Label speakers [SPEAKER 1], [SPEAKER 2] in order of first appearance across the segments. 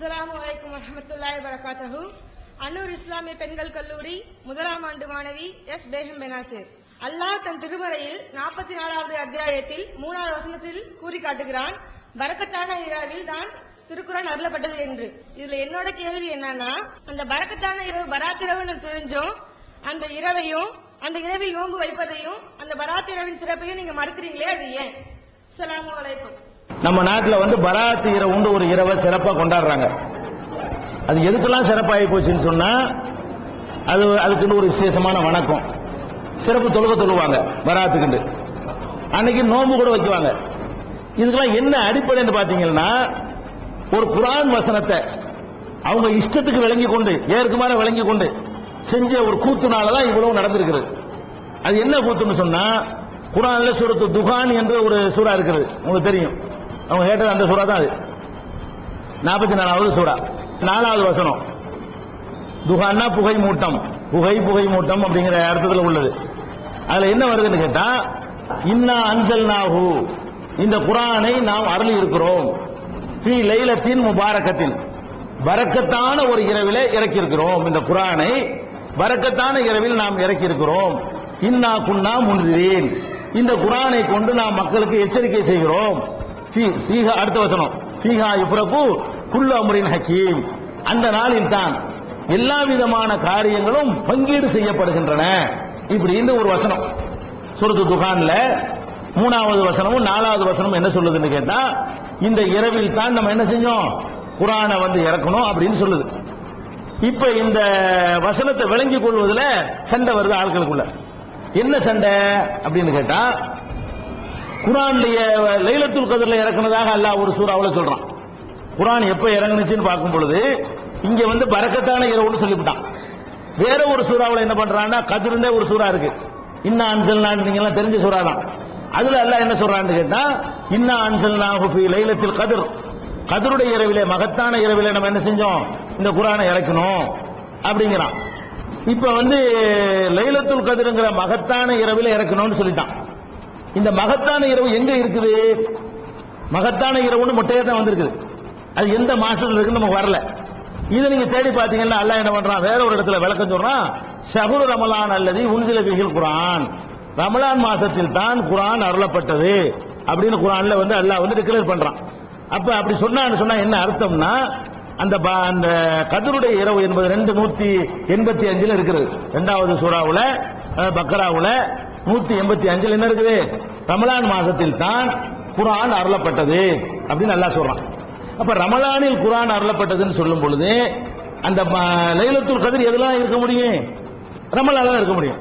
[SPEAKER 1] அஸ்லாம் அலைக்கும் வரமத்துல்லாய் வரகாத்தஹு அன்னூர் இஸ்லாமிய பெண்கள் கல்லூரி முதலாம் ஆண்டு மாணவி எஸ். பேகம் பெனாசிர். அல்லாஹ் தன் திருமறையில் நாற்பத்தி நாலாவது அத்தியாயத்தில் மூணாவது வசனத்தில் கூறி காட்டுகிறான். வரக்கத்தான இரவில் தான் திருக்குறான் அருளப்பட்டது என்று. இதுல என்னோட கேள்வி என்னன்னா அந்த வரக்கத்தான இரவு பராத்திரவுன்னு தெரிஞ்சும். அந்த இரவையும் அந்த இரவில் நோன்பு வைப்பதையும் அந்த பராத்திரவின் சிறப்பையும் நீங்க மறுக்கிறீங்களே அது ஏன்? அஸ்ஸலாமு அலைக்கும்.
[SPEAKER 2] நம்ம நாட்டில் வந்து பராத்து இரவுண்டு ஒரு இரவை சிறப்பாக கொண்டாடுறாங்க. அது எதுக்கெல்லாம் சிறப்பாகி போச்சுன்னு சொன்னால் அது அதுக்குன்னு ஒரு விசேஷமான வணக்கம். சிறப்பு தொழுக தொழுவாங்க பராத்துக்குண்டு. அன்னைக்கு நோம்பு கூட வைக்குவாங்க. இதுக்கெல்லாம் என்ன அடிப்படைன்னு பார்த்தீங்கன்னா ஒரு குரான் வசனத்தை அவங்க இஷ்டத்துக்கு விளங்கி கொண்டு ஏற்குமாற விளங்கி கொண்டு செஞ்ச ஒரு கூத்துனால தான் இவ்வளவு நடந்திருக்கிறது. அது என்ன கூத்துன்னு சொன்னா குரான்ல சூரத்து துகான் என்ற ஒரு சூறா இருக்கிறது உங்களுக்கு தெரியும். அவங்க கேட்டது அந்த சூறா தான் அது. நாற்பத்தி நாலாவது சூறா. நாலாவது வசனம். துகான்னா புகை மூட்டம். புகை புகை மூட்டம் அப்படிங்கிற அர்த்தத்தில் உள்ளது. அதுல என்ன வருதுன்னு கேட்டா இன்னா அன்சல் நாகு இந்த குரானை நாம் அருளி இருக்கிறோம். ஸ்ரீ லைலத்தின் முபாரக்கத்தின் வரக்கத்தான ஒரு இரவிலே இறக்கி இருக்கிறோம் இந்த குரானை வரக்கத்தான இரவில் நாம் இறக்கி இருக்கிறோம் இன்னா குன்னா முன்திரீன். இந்த குரானை கொண்டு நாம் மக்களுக்கு எச்சரிக்கை செய்கிறோம். அடுத்த வசனம். ஃபீஹா இப்ரகு குல்லு அமரின் ஹக்கீம். அந்த நாளில் தான் எல்லா விதமான காரியங்களும் பங்கீடு செய்யப்படுகின்றன. இப்படின்னு ஒரு வசனம். சுருது துகான்ல மூணாவது வசனமும் நாலாவது வசனமும் என்ன சொல்லுதுன்னு கேட்டா இந்த இரவில் தான் நம்ம என்ன செஞ்சோம்? குரானை வந்து இறக்கணும் அப்படின்னு சொல்லுது. இப்ப இந்த வசனத்தை விளங்கி கொள்வதில் சண்டை வருது ஆட்களுக்குள்ள. என்ன சண்டை அப்படின்னு கேட்டா குரானுடைய லைலத்துல் கதிரில் இறக்குனதாக அல்லாஹ் ஒரு சூறாவில் சொல்றான். குரான் எப்ப இறங்குனுச்சுன்னு பார்க்கும் பொழுது இங்க வந்து பறக்கத்தான இரவுன்னு சொல்லிவிட்டான். வேற ஒரு சூறாவில் என்ன பண்றான்னா கதிர்ந்தே ஒரு சூறா இருக்கு. இன்னா நான் நீங்க எல்லாம் தெரிஞ்ச சூறா தான். அதுல அல்லாஹ் என்ன சொல்றான்னு கேட்டா இன்னா அன்சல் நான் லைலத்தில் கதிர். கதருடைய இரவிலே மகத்தான இரவிலே நம்ம என்ன செஞ்சோம்? இந்த குரானை இறக்கணும் அப்படிங்கிறான். இப்ப வந்து லைலத்துல் கதிருங்கிற மகத்தான இரவில் இறக்கணும்னு சொல்லிட்டான். இந்த மகத்தான இரவு எங்க இருக்குது? மகத்தான இரவுன்னு மொட்டையா தான் வந்திருக்குது. அது எந்த மாசத்துல இருக்குன்னு நமக்கு வரல. இதை நீங்க தேடி பாத்தீங்கன்னா அல்லாஹ் என்ன பண்றான்? வேற ஒரு இடத்துல விளக்கம் சொல்றான். ஷஹுரு ரமலான் அல்லது உன்சில பிகில் குரான் ரமலான் மாசத்தில் தான் குரான் அருளப்பட்டது. அப்படின்னு குரான்ல வந்து அல்லாஹ் வந்து டிக்ளேர் பண்றான். அப்ப அப்படி சொன்னான்னு சொன்னா என்ன அர்த்தம்னா அந்த ப- அந்த கதருடைய இரவு என்பது ரெண்டு நூத்தி எண்பத்தி அஞ்சுல இருக்கிறது. ரெண்டாவது சூறாவுல பக்கராவுல நூத்தி எண்பத்தி அஞ்சுல என்ன இருக்குது? ரமலான் மாசத்தில் தான் குரான் அருளப்பட்டது அப்படின்னு நல்லா சொல்றான். அப்ப ரமலானில் குரான் அருளப்பட்டதுன்னு சொல்லும் பொழுது அந்த ம- லைலத்துல் கதிர் எதெல்லாம் இருக்க முடியும்? ரமலான்ல தான் இருக்க முடியும்.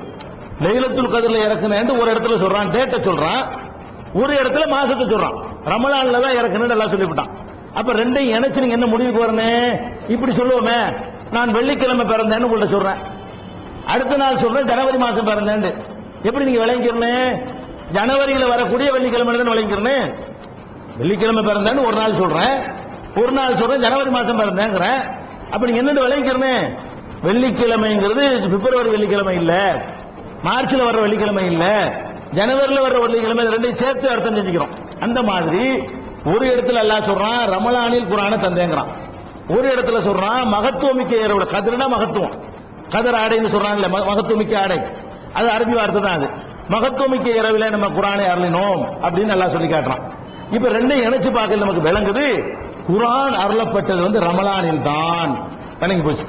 [SPEAKER 2] லைலத்துல் கதிரில் இறக்குனேன்ட்டு ஒரு இடத்துல சொல்றான் டேட்டை சொல்றான். ஒரு இடத்துல மாசத்தை சொல்றான். ரமலான்ல தான் இறக்குன்னு நல்லா சொல்லிவிட்டான். அப்ப ரெண்டையும் இணைச்சு நீங்க என்ன முடிவுக்கு வரணும் இப்படி சொல்லுவோமே. நான் வெள்ளிக்கிழமை பிறந்தேன்னு உங்கள்ட்ட சொல்றேன். அடுத்த நாள் சொல்றேன் ஜனவரி மாசம் பிறந்தேன்னு எப்படி நீங்க விளங்கிக்கிறணும் ஜனவரியில் வரக்கூடிய வெள்ளிக்கிழமை தான் விளங்கிக்கிறணும் வெள்ளிக்கிழமை பிறந்தேன்னு ஒரு நாள் சொல்றேன். ஒரு நாள் சொல்றேன் ஜனவரி மாசம் பிறந்தேங்கிறேன். அப்ப நீங்க என்னென்ன விளங்கிக்கிறணும் வெள்ளிக்கிழமைங்கிறது பிப்ரவரி வெள்ளிக்கிழமை இல்ல. மார்ச்ல வர்ற வெள்ளிக்கிழமை இல்ல. ஜனவரியில் வர்ற வெள்ளிக்கிழமை ரெண்டையும் சேர்த்து அர்த்தம் செஞ்சுக்கிறோம். அந்த மாதிரி ஒரு இடத்துல அல்லா சொல்றான் ரமலானில் குரானை தந்தேங்கிறான். ஒரு இடத்துல சொல்றான் மகத்துவமிக்க இரவுல கதிரனா மகத்துவம். கதிர் ஆடைன்னு சொல்றான் ம- மகத்துவமிக்க ஆடை. அது அரபி வார்த்தை தான் அது. மகத்துவமிக்க இரவில நம்ம குரானை அருளினோம் அப்படின்னு நல்லா சொல்லி காட்டுறான். இப்ப ரெண்டையும் இணைச்சு பார்க்கல நமக்கு விளங்குது. குரான் அருளப்பட்டது வந்து ரமலானில் தான். விளங்கி போச்சு.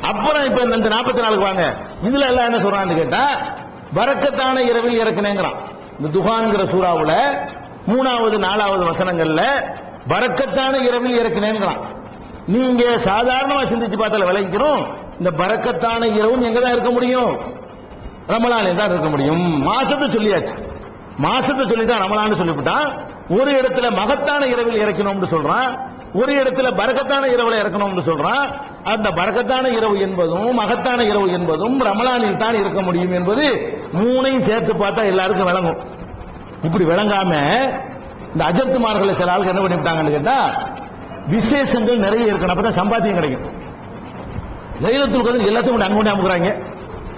[SPEAKER 2] அப்புறம் இப்ப இந்த- நாற்பத்தி நாலுக்கு வாங்க. இதுல எல்லாம் என்ன சொல்றான்னு கேட்டா வரக்கத்தான இரவில் இறக்குனேங்கிறான். இந்த துகான்கிற சூறாவுல மூணாவது நாலாவது வசனங்கள்ல வரக்கத்தான இரவில் இறக்குனேங்கிறான். நீங்க சாதாரணமா சிந்திச்சு பார்த்தால விளைக்கிறோம் இந்த வரக்கத்தான இரவும் எங்க தான் இருக்க முடியும்? ரமலானே தான் இருக்க முடியும்? மாசத்தை சொல்லியாச்சு. மாசத்தை சொல்லிட்டான் ரமலான்னு சொல்லிவிட்டான் ஒரு இடத்துல மகத்தான இரவில் இறக்கணும்னு சொல்றான். ஒரு இடத்துல பரகத்தான இரவுல இறக்கணும்னு சொல்றான். அந்த பரகத்தான இரவு என்பதும் மகத்தான இரவு என்பதும் ரமலானில் தான் இருக்க முடியும் என்பது மூணையும் சேர்த்து பார்த்தா எல்லாருக்கும் விளங்கும். இப்படி விளங்காம இந்த அஜர்த்துமார்களை சில ஆளுக்கு என்ன பண்ணிவிட்டாங்கன்னு கேட்டா விசேஷங்கள் நிறைய இருக்கணும். அப்பதான் சம்பாத்தியம் கிடைக்கும். லைலத்துல் கதிர் எல்லாத்தையும் கொண்டு அங்க கொண்டு அமுக்குறாங்க.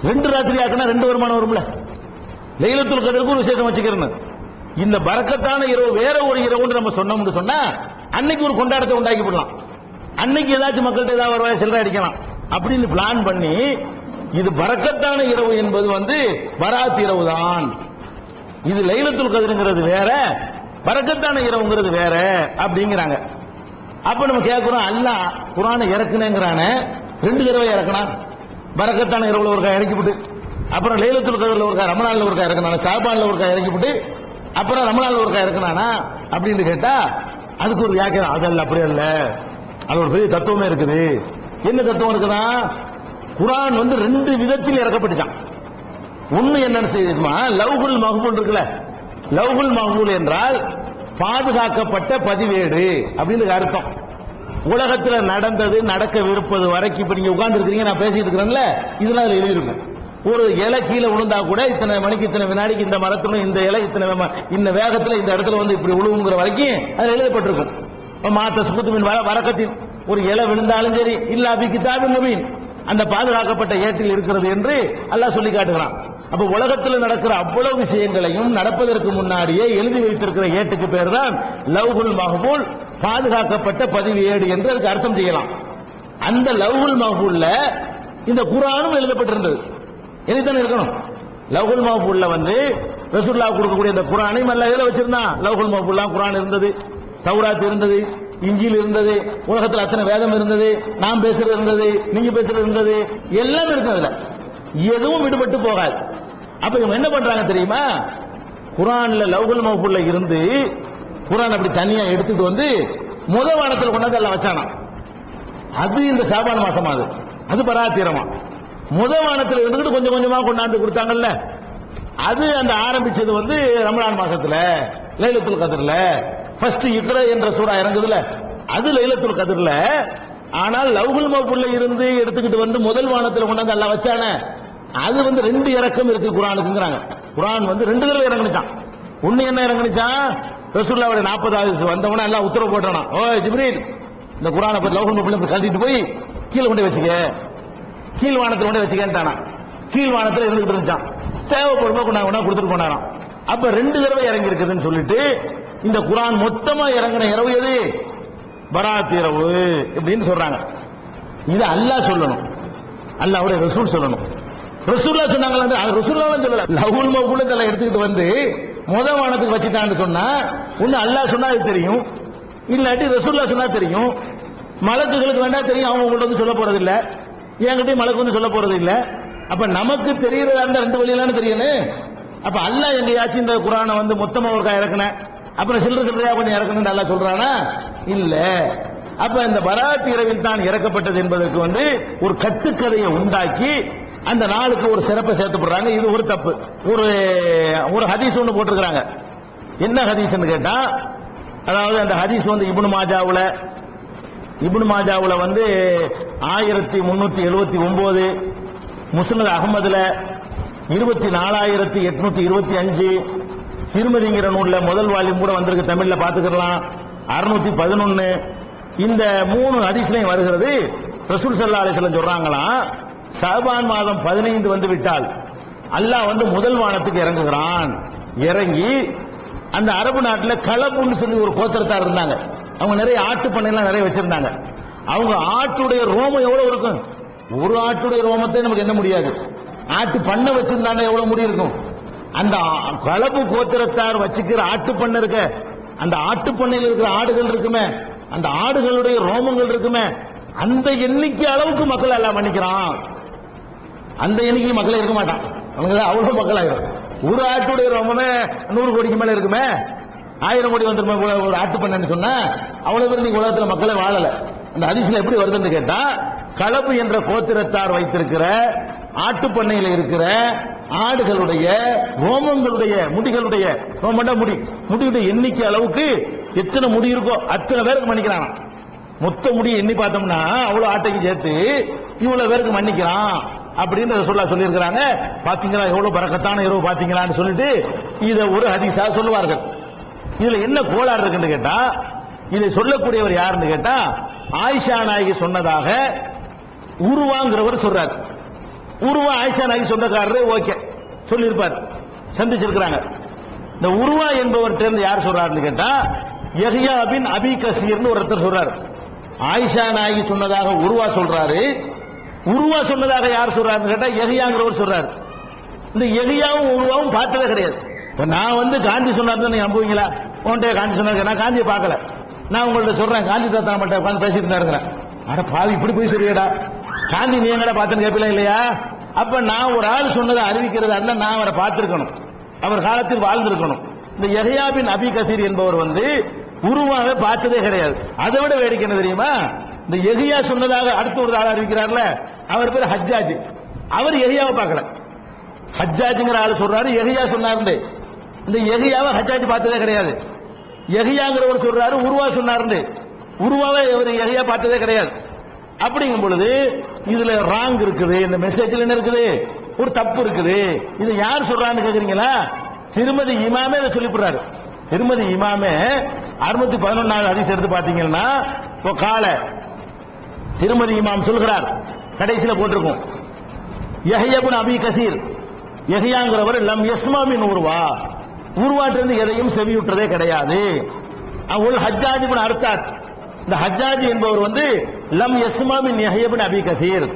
[SPEAKER 2] ரெண்டு ராத்திரி ஆக்குனா ரெண்டு வருமானம் வரும்ல? லைலத்துல் கதருக்கு ஒரு விசேஷம் வச்சுக்கிறேன் இந்த பறக்கத்தான இரவு வேற ஒரு இரவுன்னு நம்ம சொன்னோம்னு சொன்னா அன்னைக்கு ஒரு கொண்டாடத்தை உண்டாக்கி விடலாம். அன்னைக்கு ஏதாச்சும் மக்கள்கிட்ட ஏதாவது வருவாய் செல்ற அடிக்கலாம். அப்படின்னு பிளான் பண்ணி இது பறக்கத்தான இரவு என்பது வந்து பராத் இரவு தான் இது லைலத்துல் கதிருங்கிறது வேற பறக்கத்தான இரவுங்கிறது வேற அப்படிங்கிறாங்க. அப்ப நம்ம கேட்கிறோம் அல்லாஹ் குரான இறக்குனேங்கிறான ரெண்டு தடவை இறக்கணும் பரக்கத்தான இரவுல ஒருக்கா இறக்கிவிட்டு அப்புறம் லைலத்துல் கதிரில் ஒருக்கா ரமணான்ல ஒருக்கா இறக்குனானா ஷாபான்ல ஒருக்கா இறக்கிவிட்டு அப்புறம் ஒரு ஒருக்கா இறக்குனானா அப்படின்னு கேட்டா அதுக்கு ஒரு வியாக்கியம் அதல்ல அப்படி அல்ல. அது ஒரு பெரிய தத்துவமே இருக்குது. என்ன தத்துவம் இருக்குன்னா குரான் வந்து ரெண்டு விதத்தில் இறக்கப்பட்டுச்சான். ஒண்ணு என்னன்னு செய்யுமா லவ்குல் மஹ்பூல் இருக்குல்ல. லவ்குல் மஹ்பூல் என்றால் பாதுகாக்கப்பட்ட பதிவேடு அப்படின்னு அர்த்தம். உலகத்தில் நடந்தது நடக்கவிருப்பது வரைக்கும் இப்ப நீங்க உட்கார்ந்து நான் பேசிட்டு இருக்கிறேன்ல இதெல்லாம் அதில் எழுதிருக்கும் ஒரு இலை கீழே விழுந்தா கூட இத்தனை மணிக்கு இத்தனை வினாடிக்கு இந்த மரத்துல இந்த இலை இத்தனை இந்த வேகத்துல இந்த இடத்துல வந்து இப்படி விழுவுங்கிற வரைக்கும் அதில் எழுதப்பட்டிருக்கும். மாத்த மாத்த சுகுத்துமின் வர வரக்கத்தின் ஒரு இலை விழுந்தாலும் சரி இல்ல அபி கிதாபின் முபீன். அந்த பாதுகாக்கப்பட்ட ஏட்டில் இருக்கிறது என்று அல்லாஹ் சொல்லி காட்டுகிறான். அப்ப உலகத்தில் நடக்கிற அவ்வளவு விஷயங்களையும் நடப்பதற்கு முன்னாடியே எழுதி வைத்திருக்கிற ஏட்டுக்கு பேர் தான் லவ்ஹுல் மஹபூல் பாதுகாக்கப்பட்ட பதிவு ஏடு என்று அதுக்கு அர்த்தம் செய்யலாம். அந்த லவ்ஹுல் மஹபூல்ல இந்த குரானும் எழுதப்பட்டிருந்தது. எழுதித்தானே இருக்கணும்? லவ்ஹுல் மஹபூல்ல வந்து ரசூல்லா கொடுக்கக்கூடிய இந்த குரானையும் அல்ல இதில் வச்சிருந்தான்? லவ்ஹுல் மஹபூல்லாம் குரான் இருந்தது சௌராத் இருந்தது இஞ்சில் இருந்தது உலகத்தில் அத்தனை வேதம் இருந்தது நாம் பேசுறது இருந்தது நீங்க பேசுறது இருந்தது எல்லாம் இருக்கு அதுல. எதுவும் விடுபட்டு போகாது. அப்ப இவங்க என்ன பண்றாங்க தெரியுமா? குரான்ல லவ்குல் மஹபூல்ல இருந்து குரான் அப்படி தனியா எடுத்துட்டு வந்து முத வானத்துல கொண்டாந்து எல்லாம் வச்சானா அது இந்த சாபான மாசம் அது. அது பராத்திரமா. முத வானத்தில் இருந்துகிட்டு கொஞ்சம் கொஞ்சமா கொண்டாந்து கொடுத்தாங்கல்ல. அது அந்த ஆரம்பிச்சது வந்து ரமலான் மாசத்துல லைலத்துல் கதிரில். ஃபர்ஸ்ட் இக்ர என்ற சூடா இறங்குதுல. அது லைலத்துல் கதிரில். ஆனால் லவ்குல் மஹபூல்ல இருந்து எடுத்துக்கிட்டு வந்து முதல் வானத்தில் கொண்டாந்து எல்லாம் வச்சானே. அது வந்து ரெண்டு இறக்கம் இருக்கு குரானுக்குங்கிறாங்க. குரான் வந்து ரெண்டு தடவை இறங்குனுச்சான் ஒண்ணு என்ன இறங்குனுச்சான் ரசூல்லாவுடைய நாற்பதாவது வந்தவன எல்லாம் உத்தரவு போட்டானா? ஓ ஜிப்ரீல் இந்த குரானை பத்தி லவ்குல் பிள்ளை கழட்டிட்டு போய் கீழே கொண்டு வச்சுக்க. கீழ் வானத்துல கொண்டு வச்சுக்கேன்ட்டானா கீழ் வானத்துல இருந்துகிட்டு இருந்துச்சான் தேவைப்படும்போது கொண்டா கொண்டா கொடுத்துட்டு போனாராம். அப்ப ரெண்டு தடவை இறங்கி இருக்குதுன்னு சொல்லிட்டு இந்த குரான் மொத்தமா இறங்கின இரவு எது? பராத் இரவு இப்படின்னு சொல்றாங்க. இது அல்லாஹ் சொல்லணும். அல்லாஹ்வுடைய ரசூல் சொல்லணும். ரசூல்லா சொன்னாங்களா அது ரசூல்லாவும் சொல்லல. லவ்வுல் மவுல எடுத்துக்கிட்டு வந்து முத வானத்துக்கு வச்சுட்டான்னு சொன்னா ஒன்னு அல்லாஹ் சொன்னா அது தெரியும். இல்லாட்டி ரசூல்லா சொன்னா தெரியும். மலக்குகளுக்கு வேண்டாம் தெரியும் அவங்க உங்கள்ட்ட வந்து சொல்ல போறது இல்ல என்கிட்டயும் மலக்கு வந்து சொல்ல போறது இல்ல அப்ப நமக்கு தெரியறதா இருந்தா ரெண்டு வழியிலான்னு தெரியணும் அப்ப அல்லாஹ் எங்கேயாச்சும் இந்த குரானை வந்து மொத்தமா ஒருக்கா இறக்குனேன் அப்புறம் சில்லற சில்லறையா கொஞ்சம் இறக்கணும் நல்லா சொல்றானா? இல்ல. அப்ப இந்த பராத் இரவில் தான் இறக்கப்பட்டது என்பதற்கு வந்து ஒரு கட்டுக்கதையை உண்டாக்கி அந்த நாளுக்கு ஒரு சிறப்பை சேர்த்து போடுறாங்க இது ஒரு தப்பு. ஒரு ஒரு ஹதீஸ் ஒன்று போட்டிருக்கிறாங்க. என்ன ஹதீஸ்னு கேட்டா அதாவது அந்த ஹதீஸ் வந்து இபுன் மாஜாவில் இபுன் மாஜாவில் வந்து ஆயிரத்தி முன்னூத்தி எழுபத்தி ஒன்பது முஸ்னத் அகமதுல இருபத்தி நாலாயிரத்தி எட்நூத்தி இருபத்தி அஞ்சு சிறுமதிங்கிற நூல்ல முதல் வால்யூம் கூட வந்திருக்கு. தமிழ்ல பாத்துக்கலாம் அறுநூத்தி பதினொன்னு. இந்த மூணு ஹதீஸ்லையும் வருகிறது. ரசூல் சல்லா அலிஸ்லாம் சொல்றாங்களாம் சவான் மாதம் பதினைந்து வந்து விட்டால் அல்லாஹ் வந்து முதல் வானத்துக்கு இறங்குகிறான். இறங்கி அந்த அரபு நாட்டில் கலப்புன்னு சொல்லி ஒரு கோத்திரத்தார் இருந்தாங்க. அவங்க நிறைய ஆட்டு பண்ணையெல்லாம் நிறைய வச்சிருந்தாங்க. அவங்க ஆட்டுடைய ரோமம் எவ்வளவு இருக்கும்? ஒரு ஆட்டுடைய ரோமத்தை நமக்கு என்ன முடியாது. ஆட்டு பண்ணை வச்சிருந்தாங்க எவ்வளவு முடி இருக்கும்? அந்த ஆ- கோத்திரத்தார் வச்சுக்கிற ஆட்டு பண்ணை இருக்க அந்த ஆட்டு பண்ணையில் இருக்கிற ஆடுகள் இருக்குமே அந்த ஆடுகளுடைய ரோமங்கள் இருக்குமே அந்த எண்ணிக்கை அளவுக்கு மக்கள் எல்லாம் மன்னிக்கிறான். அந்த எண்ணிக்கை மக்களே இருக்க மாட்டான் அவங்க அவ்வளவு மக்கள் ஆயிரும் ஒரு ஆட்டுடைய ரோமமே நூறு கோடிக்கு மேல இருக்குமே? ஆயிரம் கோடி வந்துருமே ஒரு- ஆட்டு பண்ணன்னு சொன்னா அவ்வளவு பேர் நீங்க உலகத்துல மக்களே வாழல. அந்த அதிசயம் எப்படி வருதுன்னு கேட்டா களப்பு என்ற கோத்திரத்தார் வைத்திருக்கிற ஆட்டு பண்ணையில இருக்கிற ஆடுகளுடைய ரோமங்களுடைய முடிகளுடைய ரோமண்டா முடி முடியுடைய எண்ணிக்கை அளவுக்கு எத்தனை முடி இருக்கோ அத்தனை பேருக்கு மன்னிக்கிறானா. மொத்த முடியை எண்ணி பார்த்தோம்னா அவ்வளவு ஆட்டைக்கு சேர்த்து இவ்வளவு பேருக்கு மன்னிக்கிறான். அப்படின்னு சொல்ல சொல்லியிருக்கிறாங்க. பாத்தீங்களா எவ்வளவு பறக்கத்தான இரவு பாத்தீங்களான்னு சொல்லிட்டு இதை ஒரு ஹதீஸா சொல்லுவார்கள். இதுல என்ன கோளாறு இருக்குன்னு கேட்டா இதை சொல்லக்கூடியவர் யாருன்னு கேட்டா ஆயிஷா நாயகி சொன்னதாக உருவாங்கிறவர் சொல்றாரு. உருவா ஆயிஷா நாயகி சொந்தக்காரரு ஓகே சொல்லியிருப்பார். சந்திச்சிருக்கிறாங்க. இந்த உருவா என்பவர்கிட்ட இருந்து யார் சொல்றாருன்னு கேட்டா எஹியா பின் அபி கசீர்னு ஒருத்தர் சொல்றாரு. ஆயிஷா நாயகி சொன்னதாக உருவா சொல்றாரு. உருவா சொன்னதாக யார் சொல்றாருன்னு கேட்டா எகையாங்கிறவர் சொல்றாரு. இந்த எகையாவும் உருவாவும் பார்த்ததே கிடையாது. இப்ப நான் வந்து காந்தி சொன்னார் நீங்க நம்புவீங்களா? உன்ட்டே காந்தி சொன்னாரு. நான் காந்தியை பார்க்கல. நான் உங்கள்ட்ட சொல்றேன் காந்தி தாத்தா மட்டும் உட்காந்து பேசிட்டு தான் இருக்கிறேன். அட பாவி இப்படி போய் சொல்லியடா காந்தி நீ எங்கடா பார்த்துன்னு கேட்பீங்களா இல்லையா? அப்ப நான் ஒரு ஆள் சொன்னதை அறிவிக்கிறதா இருந்தா நான் அவரை பார்த்திருக்கணும். அவர் காலத்தில் வாழ்ந்திருக்கணும். இந்த யஹ்யாபின் அபி கசீர் என்பவர் வந்து உருவாக பார்த்ததே கிடையாது. அதை விட வேடிக்கை என்ன தெரியுமா? இந்த எகியா சொன்னதாக அடுத்து ஒரு ஆள் அறிவிக்கிறார்ல அவர் பேர் ஹஜ்ஜாஜ். அவர் எகியாவை பார்க்கல. ஹஜ்ஜாஜ்ங்கிற ஆள் சொல்றாரு எகியா சொன்னாரு இந்த எகியாவை ஹஜ்ஜாஜ் பார்த்ததே கிடையாது. எகியாங்கிறவர் சொல்றாரு உருவா சொன்னாரு உருவாவை இவர் எகியா பார்த்ததே கிடையாது. அப்படிங்கும் பொழுது இதுல ராங் இருக்குது இந்த மெசேஜ்ல என்ன இருக்குது? ஒரு தப்பு இருக்குது. இது யார் சொல்றான்னு கேக்குறீங்களா? திருமதி இமாமே இதை சொல்லிவிடுறாரு திருமதி இமாமே அறுநூத்தி பதினொன்னாவது ஹதீஸ் எடுத்து பாத்தீங்கன்னா இப்போ காலை திருமதி இமாம் சொல்கிறார். கடைசியில் போட்டிருக்கும். யஹ்யபுன் அபி கசீர். யஹ்யாங்கிறவர் லம் எஸ்மாமின் உருவா. உருவாட்டிலிருந்து எதையும் செவியுற்றதே கிடையாது. உள் ஹஜ்ஜாஜி இப்னு அர்த்தாத் இந்த ஹஜ்ஜாஜி என்பவர் வந்து லம் எஸ்மாமின் யஹ்யபுன் அபி கசீர்.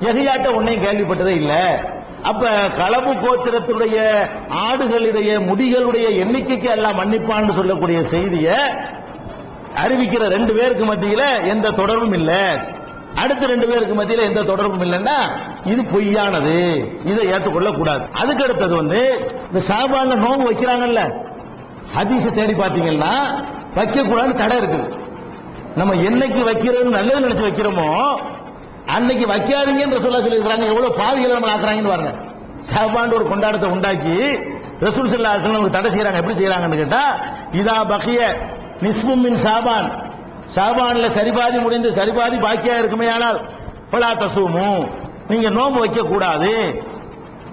[SPEAKER 2] யஹ்யாட்ட உன்னையும் கேள்விப்பட்டதே இல்லை. அப்ப களபு கோத்திரத்துடைய ஆடுகளுடைய முடிகளுடைய எண்ணிக்கைக்கு எல்லாம் மன்னிப்பான்னு சொல்லக்கூடிய செய்தியை அறிவிக்கிற ரெண்டு பேருக்கு மத்தியில் எந்த தொடர்பும் இல்லை. அடுத்த ரெண்டு பேருக்கு மத்தியில எந்த தொடர்பும் இல்லைன்னா இது பொய்யானது. இதை ஏற்றுக்கொள்ள கூடாது அதுக்கு அடுத்தது வந்து இந்த சாபான நோம்பு வைக்கிறாங்கல்ல ஹதீஸ தேடி பாத்தீங்கன்னா வைக்கக்கூடாதுன்னு தடை இருக்குது. நம்ம என்னைக்கு வைக்கிறது நல்லது நினைச்சு வைக்கிறோமோ அன்னைக்கு வைக்காதீங்கன்னு ரசூல்லா சொல்லியிருக்கிறாங்க. எவ்வளவு பாவிகளை நம்ம ஆக்குறாங்கன்னு பாருங்க. சாபான் ஒரு கொண்டாட்டத்தை உண்டாக்கி ரசூல் சல்லா தடை செய்யறாங்க. எப்படி செய்யறாங்கன்னு கேட்டா இதா பக்கிய நிஸ்மும் சாபான். ஷாபான்ல சரிபாதி முடிந்து சரிபாதி பாக்கியா இருக்குமே ஆனால் பலா தசூமு. நீங்க நோன்பு வைக்க கூடாது.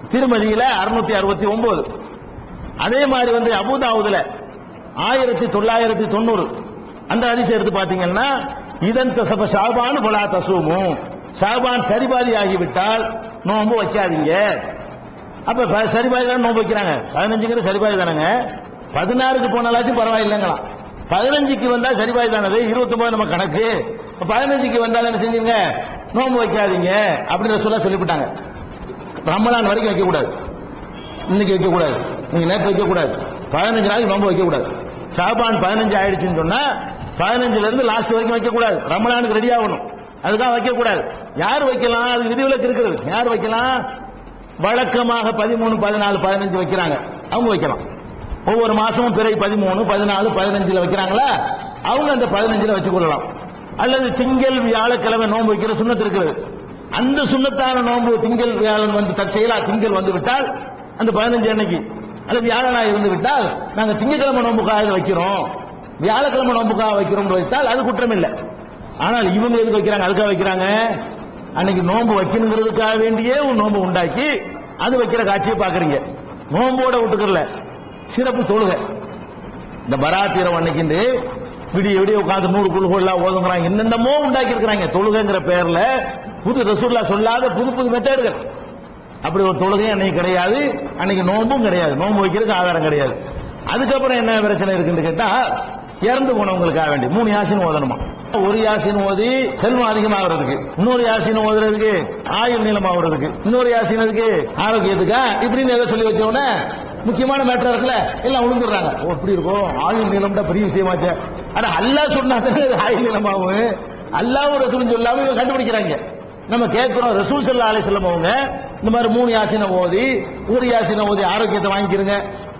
[SPEAKER 2] திருமதியில அறுநூத்தி அறுபத்தி ஒன்பது அதே மாதிரி வந்து அபுதாவுதுல ஆயிரத்தி தொள்ளாயிரத்தி தொண்ணூறு. அந்த அரிசி எடுத்து பாத்தீங்கன்னா இதன் தசப ஷாபான் பலா தசூமு. ஷாபான் சரிபாதி ஆகிவிட்டால் நோன்பு வைக்காதீங்க. அப்ப ப- சரிபாதி தான் நோன்பு வைக்கிறாங்க? பதினஞ்சுங்கிற சரிபாதி தானங்க? பதினாறுக்கு போனாலாச்சும் பரவாயில்லைங்களாம். பதினஞ்சுக்கு வந்தா சரிபாதி தானது இருபத்தி ஒன்பது நம்ம கணக்கு. பதினஞ்சுக்கு வந்தாலும் என்ன செஞ்சீங்க நோம்பு வைக்காதீங்க. அப்படின்னு சொல்ல சொல்லிவிட்டாங்க. ரமலான் வரைக்கும் வைக்க கூடாது இன்னைக்கு வைக்க கூடாது நீங்க நேற்று வைக்க கூடாது பதினஞ்சு நாளைக்கு நோன்பு வைக்க கூடாது சாபான் பதினஞ்சு ஆயிடுச்சுன்னு சொன்னா பதினஞ்சுல இருந்து லாஸ்ட் வரைக்கும் வைக்க கூடாது ரமலானுக்கு ரெடி ஆகணும். அதுக்காக வைக்க கூடாது யார் வைக்கலாம்? அது விதிவிலக்கு இருக்கிறது. யார் வைக்கலாம்? வழக்கமாக பதிமூணு பதினாலு பதினஞ்சு வைக்கிறாங்க. அவங்க வைக்கலாம். ஒவ்வொரு மாசமும் பிறை பதிமூணு பதினாலு பதினஞ்சுல வைக்கிறாங்களா? அவங்க அந்த பதினஞ்சுல வச்சு கொள்ளலாம் அல்லது திங்கள் வியாழக்கிழமை நோன்பு வைக்கிற சுண்ணத்து இருக்கிறது அந்த சுண்ணத்தான நோன்பு திங்கள் வியாழன் வந்து தற்செயலா திங்கள் வந்து விட்டால் அந்த பதினஞ்சு அன்னைக்கு அல்லது வியாழனா இருந்து விட்டால் நாங்க திங்கக்கிழமை நோன்புக்காக இதை வைக்கிறோம். வியாழக்கிழமை நோன்புக்காக வைக்கிறோம் வைத்தால் அது குற்றம் இல்லை ஆனால் இவங்க எதுக்கு வைக்கிறாங்க? அதுக்காக வைக்கிறாங்க. அன்னைக்கு நோன்பு வைக்கணுங்கிறதுக்காக வேண்டியே ஒரு நோன்பு உண்டாக்கி அது வைக்கிற காட்சியை பாக்குறீங்க நோன்போட விட்டுக்கல சிறப்பு தொழுகை. இந்த பராத்திரம் அன்னைக்கு விடிய விடிய உட்காந்து நூறு குழுக்கள்லாம் ஓதுங்கிறாங்க. என்னென்னமோ உண்டாக்கி இருக்கிறாங்க தொழுகைங்கிற பேர்ல புது ரசூல்லா சொல்லாத புது புது மெத்தேடுகள் அப்படி ஒரு தொழுகையும் அன்னைக்கு கிடையாது. அன்னைக்கு நோன்பும் கிடையாது. நோன்பு வைக்கிறதுக்கு ஆதாரம் கிடையாது. அதுக்கப்புறம் என்ன பிரச்சனை இருக்குன்னு கேட்டா இறந்து போனவங்களுக்காக வேண்டி மூணு யாசின் ஓதணுமா? ஒரு யாசின் ஓதி செல்வம் அதிகமாகிறதுக்கு இன்னொரு யாசின் ஓதுறதுக்கு ஆயுள் நீளமாகிறதுக்கு இன்னொரு யாசின் அதுக்கு ஆரோக்கியத்துக்கா? இப்படின்னு எதை சொல்லி வச்சோன்னே முக்கியமான மேட்டர் இருக்குல்ல? எல்லாம் விழுந்துடுறாங்க ஓ இப்படி இருக்கும். ஆயுள் நீளம்டா பெரிய விஷயமாச்சே. ஆனா அல்லாஹ் சொன்னா ஆயுள் நீளமாகும் அல்லாஹ் ரசூலும் சொல்லாம இவங்க கண்டுபிடிக்கிறாங்க. நம்ம கேட்கிறோம் ரசூல் சல்லா செல்லம் அவங்க இந்த மாதிரி மூணு யாசினை ஓதி ஒரு யாசினை ஓதி ஆரோக்கியத்தை வாங்கிக்கிறங்க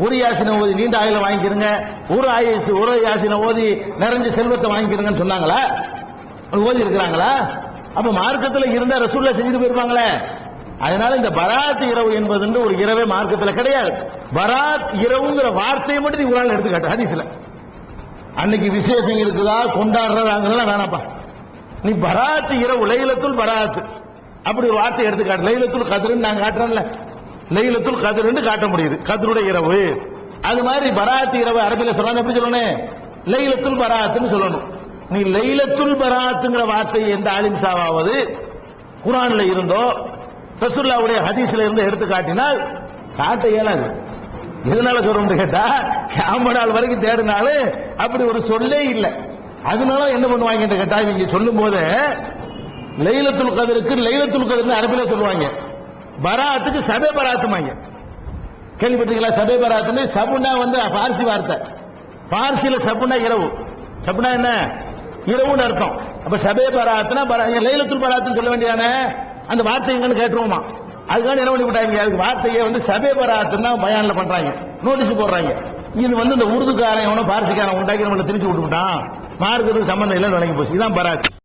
[SPEAKER 2] ஒரு யாசினை ஓதி நீண்ட ஆயுள வாங்கிக்கிறங்க ஒரு ஆயுசு ஒரு யாசினை ஓதி நிறைஞ்ச செல்வத்தை வாங்கிக்கிறங்கன்னு சொன்னாங்களா? ஓதி இருக்கிறாங்களா? அப்ப மார்க்கத்துல இருந்தா ரசூல்ல செஞ்சுட்டு போயிருப்பாங்களே. அதனால இந்த பராத் இரவு என்பது ஒரு இரவே மார்க்கத்தில் கிடையாது. பராத் இரவுங்கிற வார்த்தையை மட்டும் நீ ஒரு எடுத்துக்காட்டு ஹதீஸ்ல. அன்னைக்கு விசேஷம் இருக்குதா கொண்டாடுறதாங்கிறதா வேணாப்பா. நீ பராத்து இரவு லைலத்துள் பராத்து அப்படி ஒரு வார்த்தை எடுத்துக்காட்டு. லைலத்துள் கதிர்னு நான் காட்டுறேன்ல. லைலத்துள் கதிரன்னு காட்ட முடியுது. கதிருடைய இரவு. அது மாதிரி பராத்து இரவு அரபியில் சொல்லணும் எப்படி சொல்லணும்? லைலத்துள் பராத்துன்னு சொல்லணும். நீ லைலத்துள் பராத்துங்கிற வார்த்தை எந்த ஆலிம்சாவாவது குரானில் குரான்ல இருந்தோ ரசூல்லாவுடைய ஹதீஸ்ல இருந்து எடுத்து காட்டினால் காட்ட இயலாது. எதனால சொல்றோம்னு கேட்டா கியாம நாள் வரைக்கும் தேடினாலும் அப்படி ஒரு சொல்லே இல்லை. அதனால என்ன பண்ணுவாங்க கேட்டா இவங்க சொல்லும் போது லைலத்துல் கதருக்கு லைலத்துல் கதர்னு அரபில சொல்லுவாங்க. பராத்துக்கு சபை பராத்துமாங்க கேள்விப்பட்டீங்களா சபை பராத்துன்னு சபுனா வந்து பார்சி வார்த்தை. பார்சியில சபுனா இரவு. சபுனா என்ன? இரவுன்னு அர்த்தம். அப்ப சபை பராத்துனா பரா- லைலத்துல் பராத்துன்னு சொல்ல வேண்டியதானே? அந்த வார்த்தை எங்கன்னு கேட்டுருவோமா? அதுக்காக என்ன பண்ணி விட்டாங்க அதுக்கு வார்த்தையை வந்து சபை பராத்துன்னு தான் பயான்ல பண்றாங்க. நோட்டீஸ் போடுறாங்க. இது வந்து இந்த உருதுக்காரன் எவனோ பார்சிக்காரன் உண்டாக்கி நம்மளை திரிச்சு விட்டுவிட்டான். மார்க்கிறது சம்பந்தம் இல்லைன்னு விளங்கி போச்சு. இதான் பராத்